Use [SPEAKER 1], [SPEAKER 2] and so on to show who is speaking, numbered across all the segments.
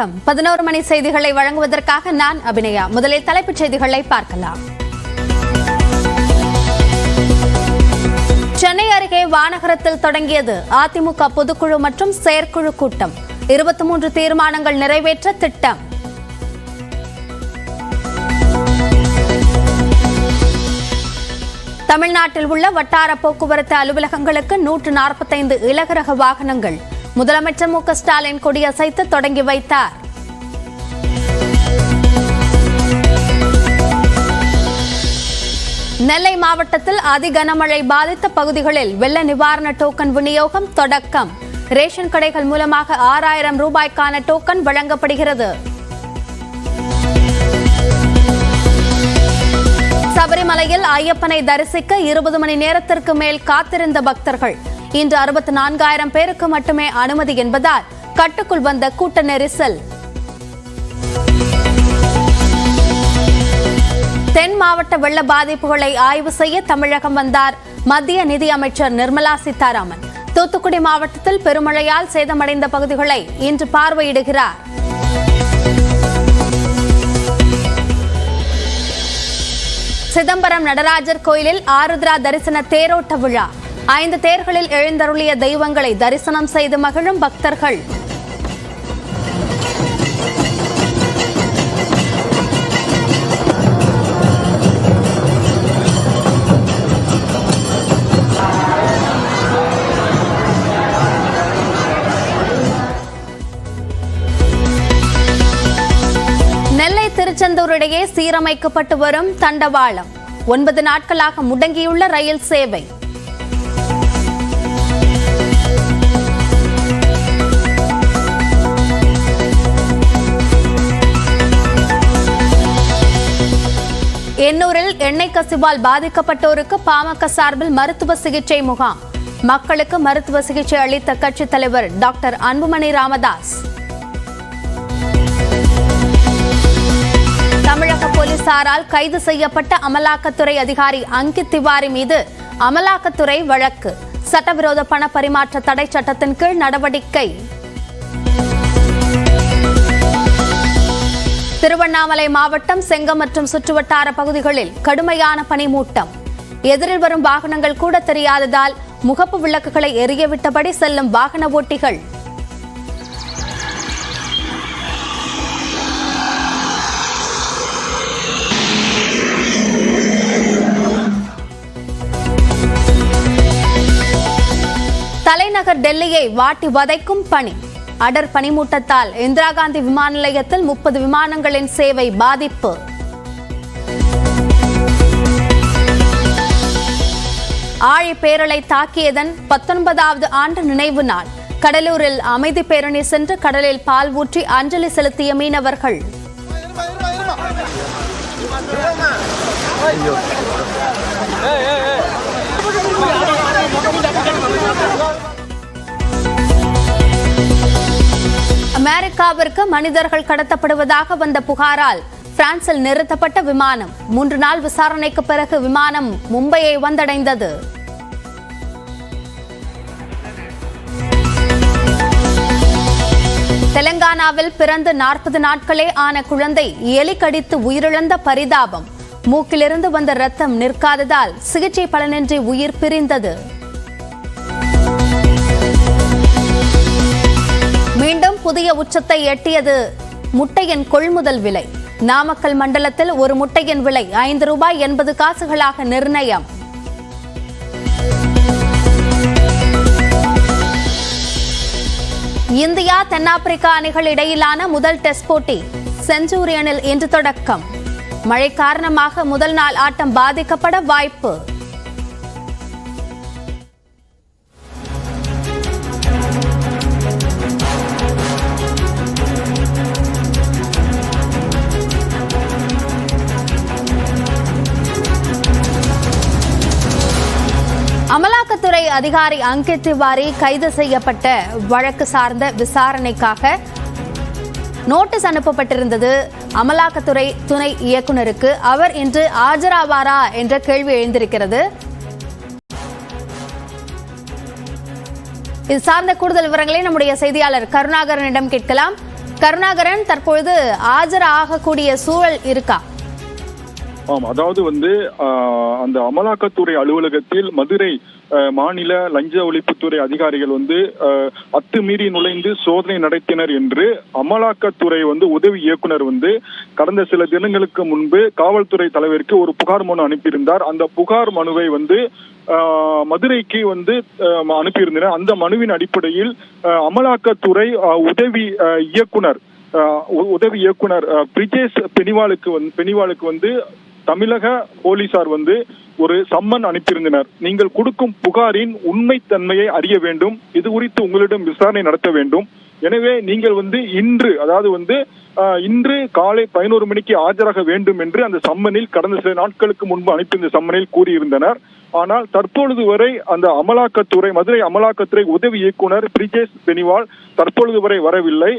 [SPEAKER 1] வணக்கம். பதினோரு மணி செய்திகளை வழங்குவதற்காக நான் அபிநயா. முதலில் தலைப்புச் செய்திகளை பார்க்கலாம். சென்னை அருகே வானகரத்தில் தொடங்கியது அதிமுக பொதுக்குழு மற்றும் செயற்குழு கூட்டம். இருபத்தி மூன்று தீர்மானங்கள் நிறைவேற்ற திட்டம். தமிழ்நாட்டில் உள்ள வட்டார போக்குவரத்து அலுவலகங்களுக்கு நூற்று நாற்பத்தைந்து இலகுரக வாகனங்கள். முதலமைச்சர் மு ஸ்டாலின் கொடியசைத்து தொடங்கி வைத்தார். நெல்லை மாவட்டத்தில் அதி கனமழை பாதித்த பகுதிகளில் வெள்ள நிவாரண டோக்கன் விநியோகம் தொடக்கம். ரேஷன் கடைகள் மூலமாக ஆறாயிரம் ரூபாய்க்கான டோக்கன் வழங்கப்படுகிறது. சபரிமலையில் ஐயப்பனை தரிசிக்க இருபது மணி நேரத்திற்கு மேல் காத்திருந்த பக்தர்கள். இன்று அறுபத்தி நான்காயிரம் பேருக்கு மட்டுமே அனுமதி என்பதால் கட்டுக்குள் வந்த கூட்ட நெரிசல். தென் மாவட்ட வெள்ள பாதிப்புகளை ஆய்வு செய்ய தமிழகம் வந்தார் மத்திய நிதி அமைச்சர் நிர்மலா சீதாராமன். தூத்துக்குடி மாவட்டத்தில் பெருமழையால் சேதமடைந்த பகுதிகளை இன்று பார்வையிடுகிறார். சிதம்பரம் நடராஜர் கோயிலில் ஆருத்ரா தரிசன தேரோட்ட விழா. ஐந்து தேர்களில் எழுந்தருளிய தெய்வங்களை தரிசனம் செய்து மகிழும் பக்தர்கள். நெல்லை திருச்செந்தூர் இடையே சீரமைக்கப்பட்டு வரும் தண்டவாளம். ஒன்பது நாட்களாக முடங்கியுள்ள ரயில் சேவை. எண்ணூரில் எண்ணெய் கசிவால் பாதிக்கப்பட்டோருக்கு பாமக சார்பில் மருத்துவ சிகிச்சை முகாம். மக்களுக்கு மருத்துவ சிகிச்சை அளித்த கட்சித் தலைவர் டாக்டர் அன்புமணி ராமதாஸ். தமிழக போலீசாரால் கைது செய்யப்பட்ட அமலாக்கத்துறை அதிகாரி அங்கித் திவாரி மீது அமலாக்கத்துறை வழக்கு. சட்டவிரோத பண பரிமாற்ற தடை சட்டத்தின் கீழ் நடவடிக்கை. திருவண்ணாமலை மாவட்டம் செங்கம் மற்றும் சுற்றுவட்டார பகுதிகளில் கடுமையான பனிமூட்டம். எதிரில் வரும் வாகனங்கள் கூட தெரியாததால் முகப்பு விளக்குகளை எரியவிட்டபடி செல்லும் வாகன ஓட்டிகள். தலைநகர் டெல்லியை வாட்டி வதைக்கும் பனி அடர் பனிமூட்டத்தால் இந்திரா காந்தி விமான நிலையத்தில் முப்பது விமானங்களின் சேவை பாதிப்பு. ஆழி பேரலை தாக்கியதன் பத்தொன்பதாவது ஆண்டு நினைவு நாள். கடலூரில் அமைதி பேரணி சென்று கடலில் பால் ஊற்றி அஞ்சலி செலுத்திய மீனவர்கள். அமெரிக்காவிற்கு மனிதர்கள் கடத்தப்படுவதாக வந்த புகாரால் பிரான்சில் நிறுத்தப்பட்ட விமானம் மூன்று நாள் விசாரணைக்கு பிறகு விமானம் மும்பையை வந்தடைந்தது. தெலங்கானாவில் பிறந்து நாற்பது நாட்களே ஆன குழந்தை எலி கடித்து உயிரிழந்த பரிதாபம். மூக்கிலிருந்து வந்த ரத்தம் நிற்காததால் சிகிச்சை பலனின்றி உயிர் பிரிந்தது. புதிய உச்சத்தை எட்டியது முட்டையின் கொள்முதல் விலை. நாமக்கல் மண்டலத்தில் ஒரு முட்டையின் விலை ஐந்து ரூபாய் எண்பது காசுகளாக நிர்ணயம். இந்தியா தென்னாப்பிரிக்கா அணிகள் இடையிலான முதல் டெஸ்ட் போட்டி செஞ்சூரியனில் இன்று தொடக்கம். மழை காரணமாக முதல் நாள் ஆட்டம் பாதிக்கப்பட வாய்ப்பு. அதிகாரி அங்கித் திவாரி கைது செய்யப்பட்ட வழக்கு சார்ந்த விசாரணைக்காக நோட்டீஸ் அனுப்பப்பட்டிருந்தது. அமலாக்கத்துறை துணை இயக்குநருக்கு அவர் இன்று ஆஜராவாரா என்ற கேள்வி எழுந்திருக்கிறது. இது சார்ந்த கூடுதல் விவரங்களை நம்முடைய செய்தியாளர் கருணாகரனிடம் கேட்கலாம். கருணாகரன் தற்பொழுது ஆஜராகக்கூடிய சூழல் இருக்கா?
[SPEAKER 2] ஆம் அதாவது வந்து அந்த அமலாக்கத்துறை அலுவலகத்தில் மதுரை மாநில லஞ்ச ஒழிப்புத்துறை அதிகாரிகள் வந்து அத்துமீறி நுழைந்து சோதனை நடத்தினர் என்று அமலாக்கத்துறை வந்து உதவி இயக்குனர் வந்து கடந்த சில தினங்களுக்கு முன்பு காவல்துறை தலைவருக்கு ஒரு புகார் மனு அனுப்பியிருந்தார். அந்த புகார் மனுவை வந்து ஆஹ், மதுரைக்கு வந்து அனுப்பியிருந்தனர். அந்த மனுவின் அடிப்படையில் அமலாக்கத்துறை உதவி இயக்குனர் உதவி இயக்குனர் பிரிஜேஷ் பெனிவாலுக்கு வந்து பெனிவாலுக்கு வந்து தமிழக போலீசார் வந்து ஒரு சம்மன் அனுப்பியிருந்தனர். நீங்கள் கொடுக்கும் புகாரின் உண்மைத்தன்மையை அறிய வேண்டும். இது குறித்து உங்களிடம் விசாரணை நடத்த வேண்டும். எனவே நீங்கள் வந்து இன்று அதாவது வந்து இன்று காலை பதினோரு மணிக்கு ஆஜராக வேண்டும் என்று அந்த சம்மனில் கடந்த சில நாட்களுக்கு முன்பு அனுப்பியிருந்த சம்மனில் கூறியிருந்தனர். ஆனால் தற்பொழுது வரை அந்த அமலாக்கத்துறை மதுரை அமலாக்கத்துறை உதவி இயக்குனர் பிரிஜேஷ் பெனிவால் தற்பொழுது வரை வரவில்லை.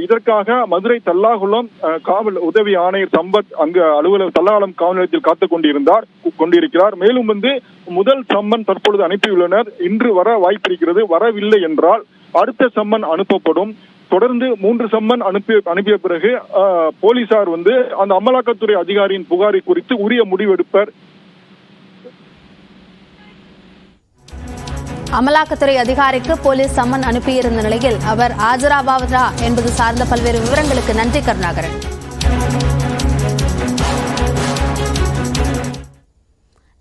[SPEAKER 2] இதற்காக மதுரை தல்லாகுளம் காவல் உதவி ஆணையர் சம்பத் அங்கு அலுவலக தல்லாகுளம் காவல் நிலையத்தில் காத்துக் கொண்டிருந்தார் கொண்டிருக்கிறார். மேலும் வந்து முதல் சம்மன் தற்பொழுது அனுப்பியுள்ளனர். இன்று வர வாய்ப்பிருக்கிறது. வரவில்லை என்றால் அடுத்த சம்மன் அனுப்பப்படும். தொடர்ந்து மூன்று சம்மன் அனுப்பி அனுப்பிய பிறகு ஆஹ், போலீசார் வந்து அந்த அமலாக்கத்துறை அதிகாரியின் புகாரை குறித்து உரிய முடிவெடுப்பர்.
[SPEAKER 1] அமலாக்கத்துறை அதிகாரிக்கு போலீஸ் சம்மன் அனுப்பியிருந்த நிலையில் அவர் ஆஜராபாவதா என்பது சார்ந்த பல்வேறு விவரங்களுக்கு நன்றி கருணாகரன்.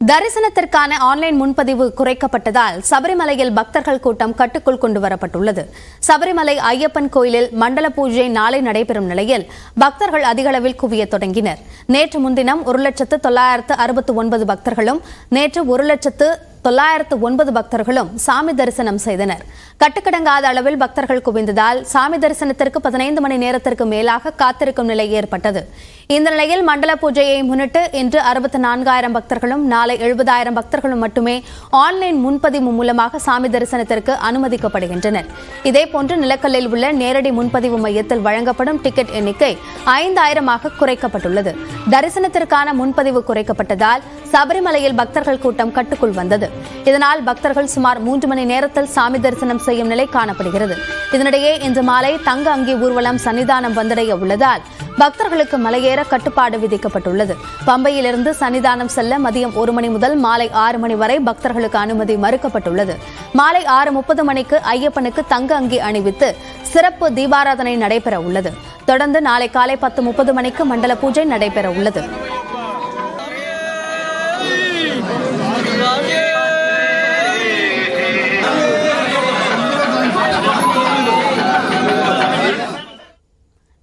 [SPEAKER 1] தரிசனத்திற்கான ஆன்லைன் முன்பதிவு குறைக்கப்பட்டதால் சபரிமலையில் பக்தர்கள் கூட்டம் கட்டுக்குள் கொண்டு வரப்பட்டுள்ளது சபரிமலை ஐயப்பன் கோயிலில் மண்டல பூஜை நாளை நடைபெறும் நிலையில் பக்தர்கள் அதிகளவில் குவிய குவியத் தொடங்கினர். நேற்று முன்தினம் ஒரு லட்சத்து தொள்ளாயிரத்து அறுபத்து ஒன்பது பக்தர்களும் நேற்று ஒரு லட்சத்து தொள்ளாயிரத்து ஒன்பது பக்தர்களும் சாமி தரிசனம் செய்தனர். கட்டுக்கடங்காத அளவில் பக்தர்கள் குவிந்ததால் சாமி தரிசனத்திற்கு பதினைந்து மணி நேரத்திற்கு மேலாக காத்திருக்கும் நிலை ஏற்பட்டது. இந்த நிலையில் மண்டல பூஜையை முன்னிட்டு இன்று அறுபத்தி நான்காயிரம் பக்தர்களும் நாளை எழுபதாயிரம் பக்தர்களும் மட்டுமே ஆன்லைன் முன்பதிவு மூலமாக சாமி தரிசனத்திற்கு அனுமதிக்கப்படுகின்றனர். இதேபோன்று நிலக்கல்லில் உள்ள நேரடி முன்பதிவு மையத்தில் வழங்கப்படும் டிக்கெட் எண்ணிக்கை ஐந்தாயிரமாக குறைக்கப்பட்டுள்ளது. தரிசனத்திற்கான முன்பதிவு குறைக்கப்பட்டதால் சபரிமலையில் பக்தர்கள் கூட்டம் கட்டுக்குள் வந்தது. இதனால் பக்தர்கள் சுமார் மூன்று மணி நேரத்தில் சாமி தரிசனம் செய்யும் நிலை காணப்படுகிறது. இதனிடையே இன்று மாலை தங்க அங்கி ஊர்வலம் சன்னிதானம் வந்தடைய உள்ளதால் பக்தர்களுக்கு மலையேற கட்டுப்பாடு விதிக்கப்பட்டுள்ளது. பம்பையிலிருந்து சன்னிதானம் செல்ல மதியம் ஒரு மணி முதல் மாலை ஆறு மணி வரை பக்தர்களுக்கு அனுமதி மறுக்கப்பட்டுள்ளது. மாலை ஆறு முப்பது மணிக்கு ஐயப்பனுக்கு தங்க அங்கி அணிவித்து சிறப்பு தீபாராதனை நடைபெற உள்ளது. தொடர்ந்து நாளை காலை பத்து முப்பது மணிக்கு மண்டல பூஜை நடைபெற உள்ளது.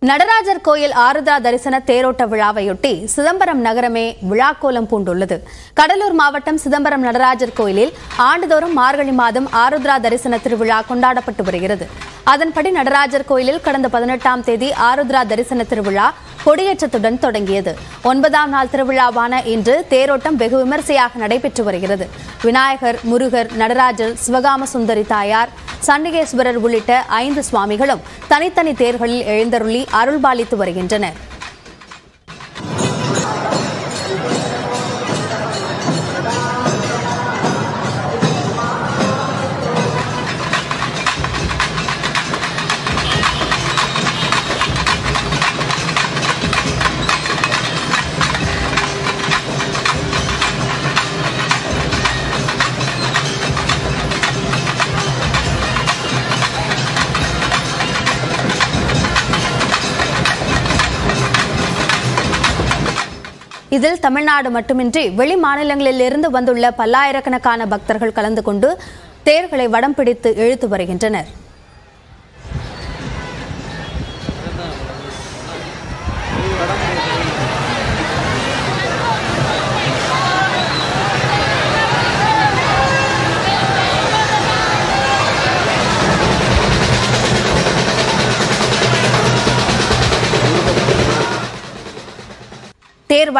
[SPEAKER 1] நடராஜர் கோயில் ஆருத்ரா தரிசன தேரோட்ட விழாவையொட்டி சிதம்பரம் நகரமே விழாக்கோலம் பூண்டுள்ளது. கடலூர் மாவட்டம் சிதம்பரம் நடராஜர் கோயிலில் ஆண்டுதோறும் மார்கழி மாதம் ஆருத்ரா தரிசன திருவிழா கொண்டாடப்பட்டு வருகிறது. அதன்படி நடராஜர் கோயிலில் கடந்த பதினெட்டாம் தேதி ஆருத்ரா தரிசன திருவிழா கொடியேற்றத்துடன் தொடங்கியது. ஒன்பதாம் நாள் திருவிழாவான இன்று தேரோட்டம் வெகு விமரிசையாக நடைபெற்று வருகிறது. விநாயகர் முருகர் நடராஜர் சிவகாம சுந்தரி தாயார் சண்டிகேஸ்வரர் உள்ளிட்ட ஐந்து சுவாமிகளும் தனித்தனி தேர்களில் எழுந்தருளி அருள்பாலித்து வருகின்றனர். இதில் தமிழ்நாடு மட்டுமின்றி வெளி மாநிலங்களில் இருந்து வந்துள்ள பல்லாயிரக்கணக்கான பக்தர்கள் கலந்து கொண்டு தேர்களை வடம் பிடித்து இழுத்து வருகின்றனர்.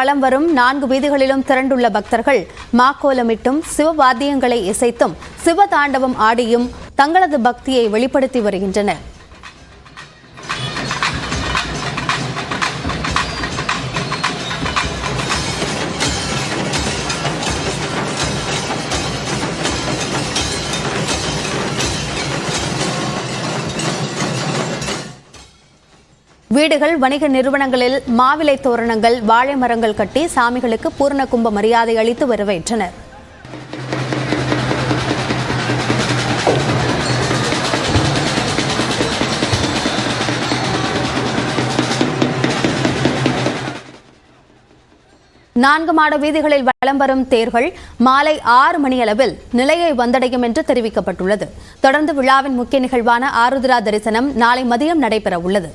[SPEAKER 1] வலம் வரும் நான்கு வீதிகளிலும் திரண்டுள்ள பக்தர்கள் மாக்கோலமிட்டும் சிவவாத்தியங்களை இசைத்தும் சிவதாண்டவம் ஆடியும் தங்களது பக்தியை வெளிப்படுத்தி வருகின்றனர். வீடுகள் வணிக நிறுவனங்களில் மாவிலை தோரணங்கள் வாழை மரங்கள் கட்டி சாமிகளுக்கு பூர்ண கும்ப மரியாதை அளித்து வரவேற்றனர். நான்கு மாட வீதிகளில் வலம் வரும் தேர்கள் மாலை ஆறு மணியளவில் நிலையை வந்தடையும் என்று தெரிவிக்கப்பட்டுள்ளது. தொடர்ந்து விழாவின் முக்கிய நிகழ்வான ஆருத்ரா தரிசனம் நாளை மதியம் நடைபெற உள்ளது